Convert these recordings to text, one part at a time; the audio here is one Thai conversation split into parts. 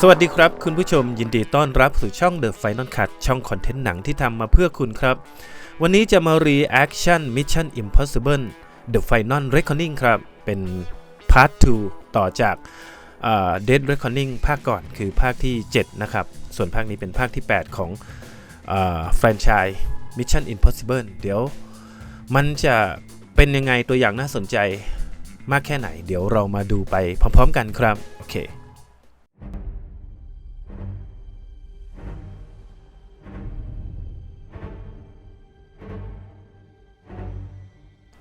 สวัสดีครับ คุณผู้ชมยินดีต้อนรับสู่ช่อง The Final Cut ช่องคอนเทนต์หนังที่ทำมาเพื่อคุณครับ วันนี้จะมา reaction Mission Impossible The Final Reckoning ครับ เป็น Part 2 ต่อจากเอ่อ Dead Reckoning ภาคก่อนคือภาคที่ 7 นะครับ ส่วนภาคนี้เป็นภาคที่ 8 ของแฟรนไชส์ Mission Impossible เดี๋ยวมันจะเป็นยังไงตัวอย่างน่าสนใจมากแค่ไหน เดี๋ยวเรามาดูไปพร้อม ๆ กันครับ โอเค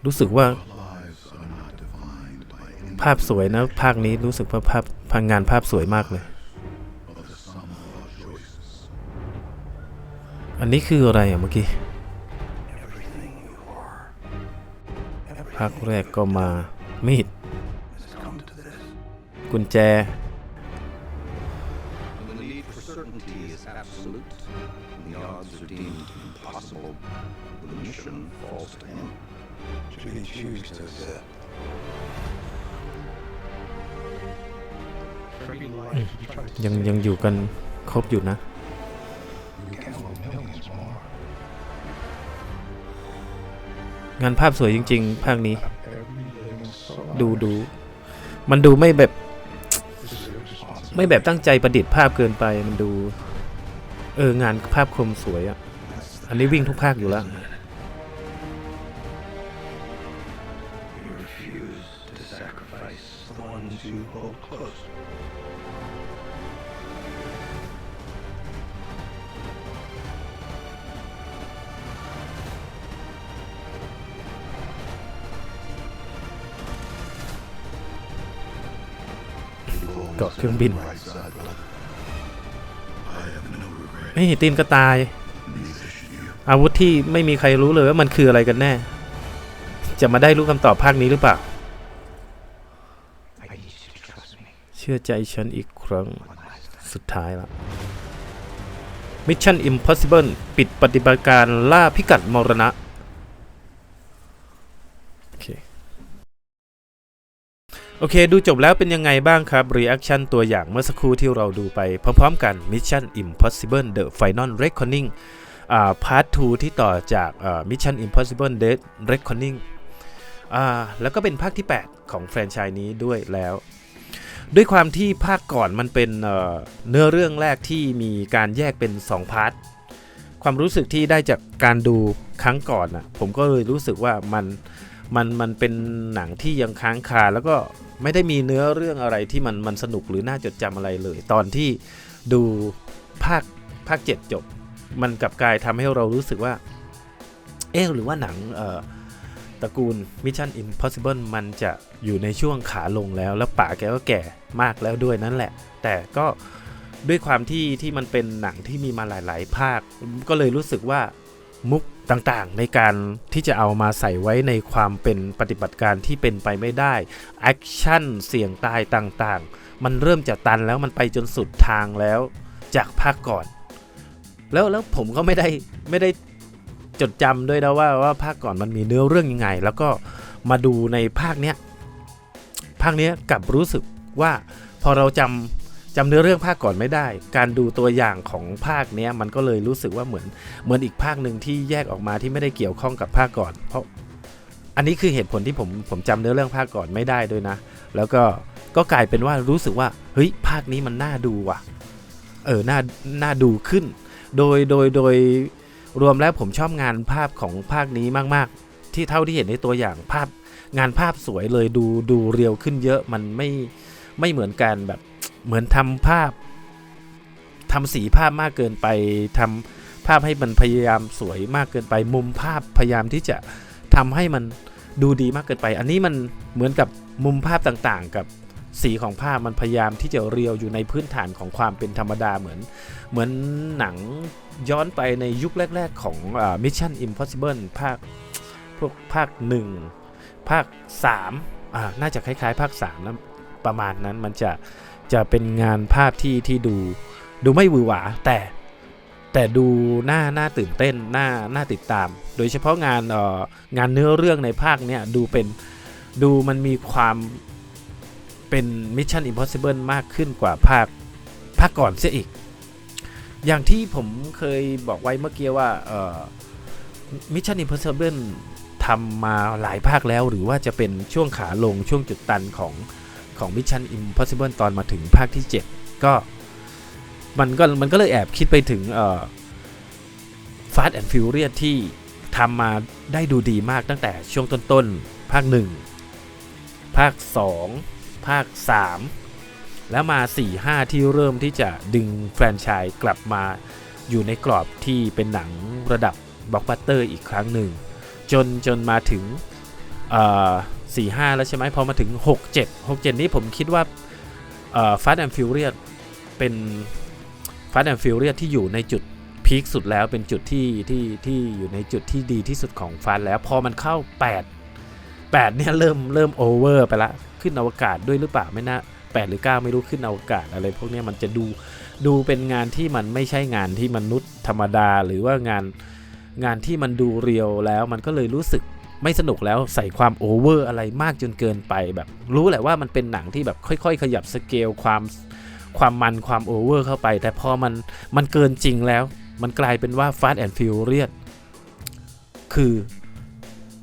รู้สึกว่าภาพสวยนะ ภาคนี้รู้สึกว่าภาพพังงานภาพสวยมากเลย อันนี้คืออะไรอะเมื่อกี้ ภาคแรกก็มามีด กุญแจ Should he choose to accept? Every life you try to ยังยังอยู่กันครบอยู่นะ You can will millions more. งานภาพสวยจริง ๆ ภาคนี้ Every living soul ดูดู มันดูไม่แบบ This is your responsibility. ไม่แบบตั้งใจประดิษฐ์ภาพเกินไปมันดู เอองานภาพคมสวยอะ อันนี้วิ่งทุกภาคอยู่แล้ว sacrifice the ones you hold close. Got เครื่องบิน นี่ตีนก็ตาย อาวุธที่ไม่มีใครรู้เลยว่ามันคืออะไรกันแน่ จะมาได้รู้คำตอบภาคนี้หรือเปล่า I need you to trust me. เชื่อใจฉันอีกครั้ง สุดท้ายละ Mission Impossible ปิดปฏิบัติการล่าพิกัดมรณะ โอเค โอเค ดูจบแล้วเป็นยังไงบ้างครับ Reaction ตัวอย่างเมื่อสักครู่ที่เราดูไปพร้อมๆกัน Mission Impossible The Final Reckoning อ่า Part 2ที่ต่อจากอ่า Mission Impossible Dead Reckoning อ่าแล้วก็เป็นภาคที่ 8 ของแฟรนไชส์นี้ด้วยแล้ว ด้วยความที่ภาคก่อนมันเป็นเเนื้อเรื่องแรกที่มีการแยกเป็น 2 พาร์ทความรู้สึกที่ได้จากการดูครั้งก่อนอะผมก็เลยรู้สึกว่ามันมันมันเป็นหนังที่ยังค้างคาแล้วก็ไม่ได้มีเนื้อเรื่องอะไรที่มันมันสนุกหรือน่าจดจำอะไรเลย ตอนที่ดูภาคภาค7จบ มันกลับกลายทำให้เรารู้สึกว่า เอ๊ะหรือว่าหนังเอ่อ ตระกูล Mission Impossible มันจะอยู่ในช่วงขาลงแล้ว แล้วป่าแกก็แก่มากแล้วด้วยนั่นแหละ แต่ก็ด้วยความที่ที่มันเป็นหนังที่มีมาหลาย ๆ ภาค ก็เลยรู้สึกว่ามุกต่างๆ ในการที่จะเอามาใส่ไว้ในความเป็นปฏิบัติการที่เป็นไปไม่ได้แอคชั่นเสี่ยงตายต่างๆ มันเริ่มจะตันแล้วมันไปจนสุดทางแล้วจากภาคก่อน แล้วแล้วผมก็ไม่ได้ไม่ได้ จดจำด้วยนะว่าว่าภาคก่อนมันมีเนื้อเรื่องยังไง แล้วก็มาดูในภาคเนี้ยภาคเนี้ยกลับรู้สึกว่าพอเราจำจำเนื้อเรื่องภาคก่อนไม่ได้ การดูตัวอย่างของภาคเนี้ยมันก็เลยรู้สึกว่าเหมือนเหมือนอีกภาคหนึ่งที่แยกออกมาที่ไม่ได้เกี่ยวข้องกับภาคก่อน เพราะอันนี้คือเหตุผลที่ผมผมจำเนื้อเรื่องภาคก่อนไม่ได้ด้วยนะ แล้วก็ก็กลายเป็นว่ารู้สึกว่าเฮ้ยภาคนี้มันน่าดูว่ะ เออน่าน่าดูขึ้น โดยโดยโดย รวมแล้วผมชอบงานภาพของภาคนี้มากๆ ที่เท่าที่เห็นในตัวอย่างภาพ งานภาพสวยเลยดูดูเรียวขึ้นเยอะมันไม่ไม่เหมือนกันแบบเหมือนทำภาพทำสีภาพมากเกินไปทำภาพให้มันพยายามสวยมากเกินไป มุมภาพพยายามที่จะทำให้มันดูดีมากเกินไป อันนี้มันเหมือนกับมุมภาพต่างๆ กับ สีของภาพมันพยายามที่จะเรียวอยู่ในพื้นฐานของความเป็นธรรมดาเหมือน เหมือนหนังย้อนไปในยุคแรก ๆ ของอ่า Mission Impossible ภาคพวกภาค 1 ภาค3อ่าน่าจะคล้าย ๆ ภาค3นะประมาณนั้นมันจะจะเป็นงานภาพที่ที่ดูดูไม่หวือหวาแต่แต่ดูหน่าหน่าตื่นเต้นหน่าหน่าติดตาม โดยเฉพาะงานเอ่องานเนื้อเรื่องในภาคเนี้ยดูเป็นดูมันมีความ เป็น Mission Impossible มากขึ้นกว่าภาคภาคก่อนเสียอีก อย่างที่ผมเคยบอกไว้เมื่อกี้ว่าเอ่อ Mission Impossible ทำมาหลายภาคแล้ว หรือว่าจะเป็นช่วงขาลงช่วงจุดตันของของ Mission Impossible ตอนมาถึงภาคที่ 7 ก็มันก็มันก็เลยแอบคิดไปถึงเอ่อ Fast and Furious ที่ทำมาได้ดูดีมากตั้งแต่ช่วงต้นๆ ภาค 1 ภาค 2 ภาค 3 แล้วมา 4 5 ที่เริ่มที่จะดึงแฟรนไชส์กลับมาอยู่ในกรอบที่เป็นหนังระดับบล็อกบัสเตอร์อีกครั้งหนึ่ง จนจนมาถึงสี่ห้าแล้วใช่ไหมพอมาถึง 6 7 6 7 นี้ผมคิดว่าฟาสต์แอนด์ฟิวเรียเป็นฟาสต์แอนด์ฟิวเรียที่อยู่ในจุดพีคสุดแล้วเป็นจุดที่ที่ที่อยู่ในจุดที่ดีที่สุดของฟาสแล้ว พอมันเข้า 8 8 เนี่ยเริ่มเริ่มโอเวอร์ไปละ ขึ้นอวกาศด้วยหรือเปล่าไม่น่า8หรือ9ไม่รู้ขึ้นอวกาศอะไรพวกนี้มันจะดูดูเป็นงานที่มันไม่ใช่งานที่มนุษย์ธรรมดาหรือว่างานงานที่มันดูเรียวแล้วมันก็เลยรู้สึกไม่สนุกแล้วใส่ความโอเวอร์อะไรมากจนเกินไปแบบ รู้แหละว่ามันเป็นหนังที่แบบค่อย ๆ ขยับสเกลความความมันความโอเวอร์เข้าไป แต่พอมันมันเกินจริงแล้ว มันกลายเป็นว่า Fast and Furious คือ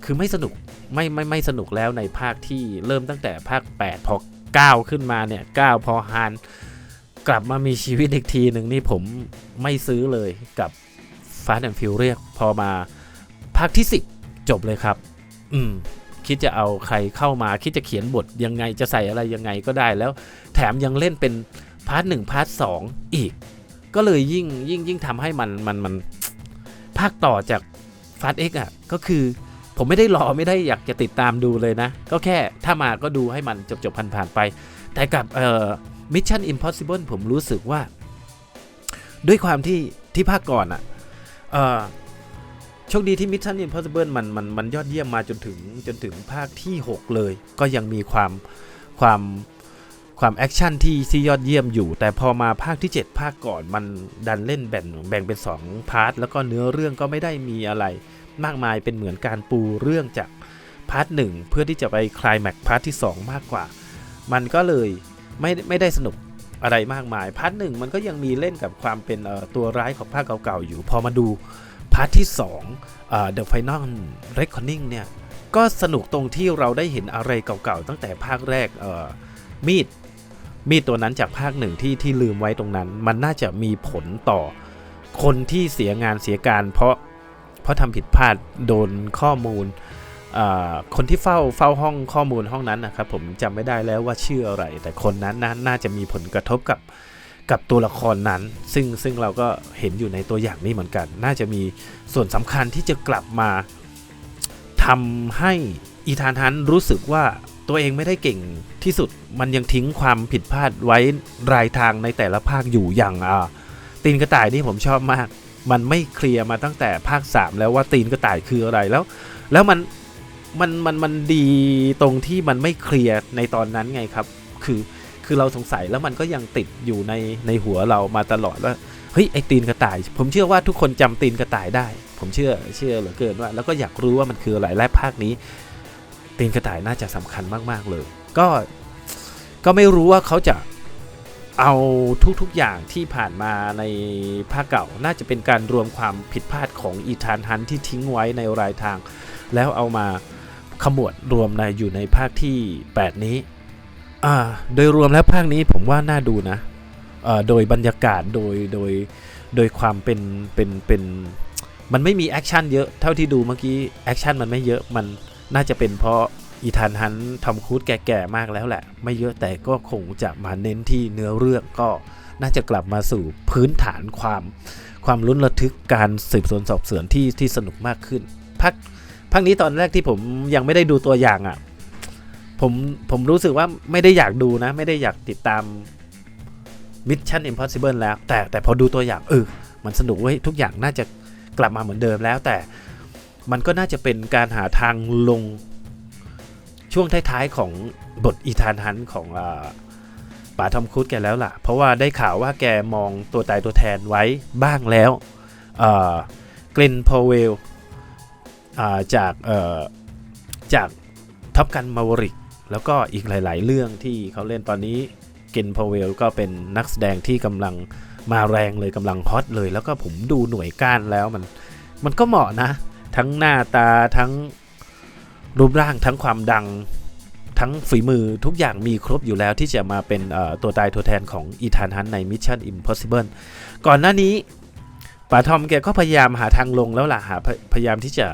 คือไม่สนุก ไม่ไม่ไม่สนุกแล้วในภาคที่เริ่มตั้งแต่ภาค 8 พอ 9 ขึ้นมาเนี่ย 9 พอฮานกลับมามีชีวิตอีกทีหนึ่งนี่ผมไม่ซื้อเลยกับ Fast and Furious พอมาภาคที่ 10 จบเลยครับ อืม คิดจะเอาใครเข้ามาคิดจะเขียนบทยังไงจะใส่อะไรยังไงก็ได้แล้ว แถมยังเล่นเป็นพาร์ทหนึ่งพาร์ทสองอีก ก็เลยยิ่งยิ่งยิ่งทำให้มันมันมันภาคต่อจากฟาสเอ็กอะก็คือ ผมไม่ได้รอไม่ได้อยากจะติดตามดูเลยนะ ก็แค่ถ้ามาก็ดูให้มันจบจบผ่านๆไป แต่กับเอ่อ Mission Impossible ผมรู้สึกว่า ด้วยความที่ที่ภาคก่อนอะเอ่อโชคดีที่ Mission Impossible มันมันมันยอดเยี่ยมมาจนถึงจนถึงภาคที่ 6 เลย ก็ยังมีความความความแอคชั่นที่ที่ยอดเยี่ยมอยู่ แต่พอมาภาคที่ 7 ภาคก่อนมันดันเล่นแบ่งแบ่งเป็น 2 พาร์ท แล้วก็เนื้อเรื่องก็ไม่ได้มีอะไร มากมายเป็นเหมือนการปูเรื่องจากพาร์ทหนึ่งเพื่อที่จะไปคลายแม็กพาร์ทที่ 2 มากกว่า มันก็เลยไม่ไม่ได้สนุกอะไรมากมายพาร์ทหนึ่งมันก็ยังมีเล่นกับความเป็นตัวร้ายของภาคเก่าๆอยู่ พอมาดูพาร์ทที่2เอ่อ The Final Reckoning เนี่ยก็สนุกตรงที่เราได้เห็นอะไรเก่าๆ ตั้งแต่ภาคแรกมีดมีดตัวนั้นจากภาคหนึ่งที่ที่ลืมไว้ตรงนั้น มันน่าจะมีผลต่อคนที่เสียงานเสียการ เพราะ เพราะทำผิดพลาดโดนข้อมูลคนที่เฝ้าเฝ้าห้องข้อมูลห้องนั้นนะครับผมจำไม่ได้แล้วว่าชื่ออะไร แต่คนนั้นน่าน่าจะมีผลกระทบกับกับตัวละครนั้น ซึ่งซึ่งเราก็เห็นอยู่ในตัวอย่างนี้เหมือนกัน น่าจะมีส่วนสำคัญที่จะกลับมาทำให้อีธานฮันรู้สึกว่าตัวเองไม่ได้เก่งที่สุดมันยังทิ้งความผิดพลาดไว้รายทางในแต่ละภาคอยู่อย่างตีนกระต่ายนี่ผมชอบมาก มันไม่เคลียร์มาตั้งแต่ภาค 3 แล้วว่าตีนกระต่ายคืออะไรแล้ว แล้วมันมันมันมันดีตรงที่มันไม่เคลียร์ในตอนนั้นไงครับ คือคือเราสงสัยแล้วมันก็ยังติดอยู่ในในหัวเรามาตลอดว่าเฮ้ยไอตีนกระต่าย ผมเชื่อว่าทุกคนจำตีนกระต่ายได้ ผมเชื่อเชื่อเหลือเกินว่า แล้วก็อยากรู้ว่ามันคืออะไรและภาคนี้ ตีนกระต่ายน่าจะสำคัญมาก ๆเลย ก็ก็ไม่รู้ว่าเขาจะ เอาทุกๆอย่างที่ผ่านมาในภาคเก่า น่าจะเป็นการรวมความผิดพลาดของอีธานฮันที่ทิ้งไว้ในรายทาง แล้วเอามาขมวดรวมในอยู่ในภาคที่ 8 นี้ โดยรวมแล้วภาคนี้ผมว่าน่าดูนะโดยบรรยากาศโดยโดยโดยความเป็นเป็นเป็นมันไม่มีแอคชั่นเยอะเท่าที่ดูเมื่อกี้แอคชั่นมันไม่เยอะมันน่าจะเป็นเพราะ อีธานฮันทำคูดแก่ๆมากแล้วแหละ ไม่เยอะแต่ก็คงจะมาเน้นที่เนื้อเรื่องก็น่าจะกลับมาสู่พื้นฐานความ ความลุ้นระทึกการสืบสวนสอบสวนที่ที่สนุกมากขึ้นภาคภาคนี้ตอนแรกที่ผมยังไม่ได้ดูตัวอย่างอะ่ะผมผมรู้สึกว่าไม่ได้อยากดูนะ ไม่ได้อยากติดตาม Mission Impossible แล้ว แต่แต่พอดูตัวอย่างเออมันสนุกเว้ยทุกอย่างน่าจะกลับมาเหมือนเดิมแล้วแต่มันก็น่าจะเป็นการหาทางลง ช่วงท้ายๆของบทอีธานฮันต์ของป๋าทอมครูซแกแล้วล่ะ เพราะว่าได้ข่าวว่าแกมองตัวตายตัวแทนไว้บ้างแล้วเกรนพาวเวลจากจากท็อปกันมาวริก แล้วก็อีกหลาย ๆ เรื่องที่เขาเล่นตอนนี้เกนพาวเวลก็เป็นนักแสดงที่กำลังมาแรงเลยกำลังฮอตเลย แล้วก็ผมดูหน่วยก้านแล้วมัน มันก็เหมาะนะ ทั้งหน้าตาทั้ง รูปร่างทั้งความดังทั้งฝีมือทุกอย่างมีครบอยู่แล้วที่จะมาเป็นตัวตายตัวแทนของอีธานฮันใน Mission Impossible ก่อนหน้านี้ป๋าทอมแกก็พยายามหาทางลงแล้วล่ะหาพยายามที่จะ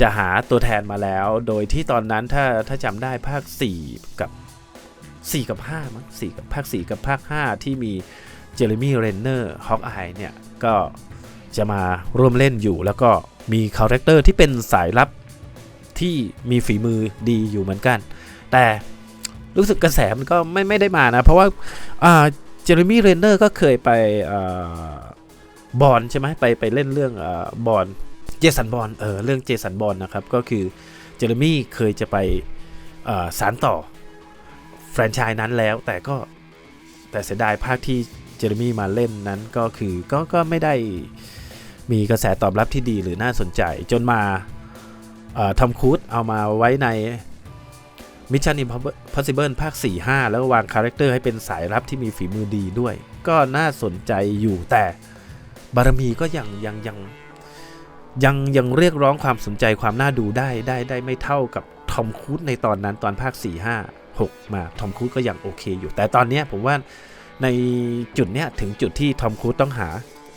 จะหาตัวแทนมาแล้ว โดยที่ตอนนั้นถ้าถ้าจำได้ภาค 4 กับ 4 กับ5มั้ง4กับภาค 4 กับภาค 5 ที่มีเจอร์มี่เรนเนอร์ฮอกอายเนี่ย ก็จะมาร่วมเล่นอยู่แล้วก็มีคาแรคเตอร์ที่เป็นสายลับ ที่มีฝีมือดีอยู่เหมือนกัน แต่รู้สึกกระแสมันก็ไม่ไม่ได้มานะ เพราะว่าเจอร์มี่เรนเนอร์ก็เคยไปบอลใช่ไหมไปไปเล่นเรื่องบอลเจสันบอลเออเรื่องเจสันบอลนะครับ ก็คือเจอร์มี่เคยจะไปสารต่อแฟรนไชส์นั้นแล้ว แต่ก็แต่เสียดายภาคที่เจอร์มี่มาเล่นนั้นก็คือก็ก็ไม่ได้มีกระแสตอบรับที่ดีหรือน่าสนใจจนมา ทอมครูซเอามาไว้ใน Mission Impossible ภาค 4 5 แล้ววางคาแรคเตอร์ให้เป็นสายลับที่มีฝีมือดีด้วย ก็น่าสนใจอยู่แต่บารมีก็ยังยังยังยังยังเรียกร้องความสนใจความน่าดูได้ได้ได้ไม่เท่ากับทอมครูซในตอนนั้นตอนภาค 4 5 6 มาทอมครูซก็ยังโอเคอยู่ แต่ตอนนี้ผมว่าในจุดเนี้ยถึงจุดที่ทอมครูซต้องหา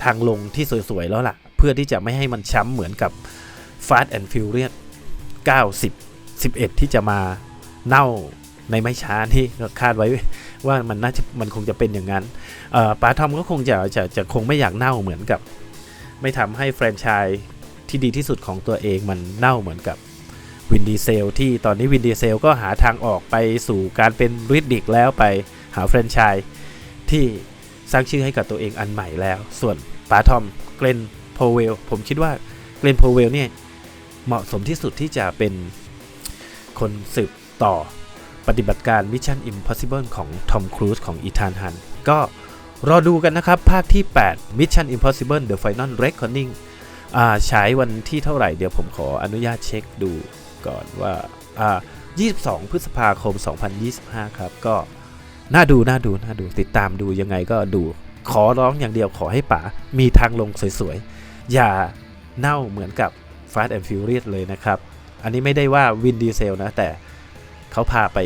ทางลงที่สวยๆแล้วล่ะ เพื่อที่จะไม่ให้มันช้ำเหมือนกับ Fast and Furious 90 11 ที่จะมาเน่าในไม่ช้าที่คาดไว้ว่ามันน่าจะมันคงจะเป็นอย่างนั้นป๋าทอมก็คงจะจะจะคงไม่อยากเน่าเหมือนกับ ไม่ทำให้แฟรนไชส์ที่ดีที่สุดของตัวเองมันเน่าเหมือนกับวินดีเซลที่ตอนนี้วินดีเซลก็หาทางออกไปสู่การเป็นริดดิกแล้วไปหาแฟรนไชส์ที่สร้างชื่อให้กับตัวเองอันใหม่แล้ว ส่วนป๋าทอมเกรนโพเวลผมคิดว่าเกรนโพเวลเนี่ย เหมาะสมที่สุดที่จะเป็นคนสืบต่อปฏิบัติการ Mission Impossible ของ Tom Cruise ของ Ethan Hunt ก็รอดูกันนะครับ ภาคที่ 8 Mission Impossible The Final Reckoning อ่าฉายวันที่เท่าไหร่เดี๋ยวผมขออนุญาตเช็คดูก่อนว่าอ่า22 พฤษภาคม 2025 ครับ ก็น่าดูน่าดูน่าดูติดตามดูยังไงก็ดู ขอร้องอย่างเดียวขอให้ป๋ามีทางลงสวยๆ อย่าเน่าเหมือนกับ Fast and Furious เลยนะครับ อันนี้ไม่ได้ว่าวินดีเซลนะ แต่เขาพาไป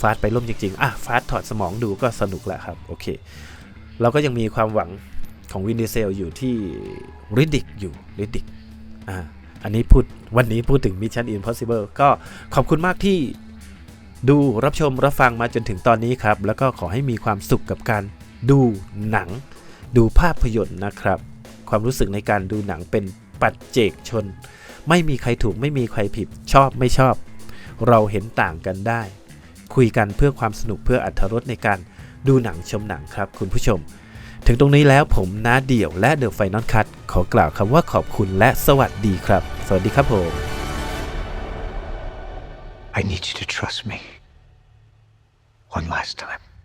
ฟาสไปล่มจริง ๆ อะ ฟาสถอดสมองดูก็สนุกแหละครับ โอเค เราก็ยังมีความหวังของวินดีเซลอยู่ที่ริดดิกอยู่ริดดิกอ่าอันนี้พูดวันนี้พูดถึง Mission Impossible ก็ขอบคุณมากที่ดูรับชมรับฟังมาจนถึงตอนนี้ครับ แล้วก็ขอให้มีความสุขกับการดูหนัง ดูภาพยนตร์นะครับ ความรู้สึกในการดูหนังเป็น ปัจเจกชน ไม่มีใครถูกไม่มีใครผิด ชอบไม่ชอบ เราเห็นต่างกันได้ คุยกันเพื่อความสนุกเพื่ออัธรสในการดูหนังชมหนังครับคุณผู้ชม ถึงตรงนี้แล้วผมน้าเดี่ยวและเดอะไฟนอลคัตขอกล่าวคำว่าขอบคุณและสวัสดีครับ สวัสดีครับผม I need you to trust me. One last time.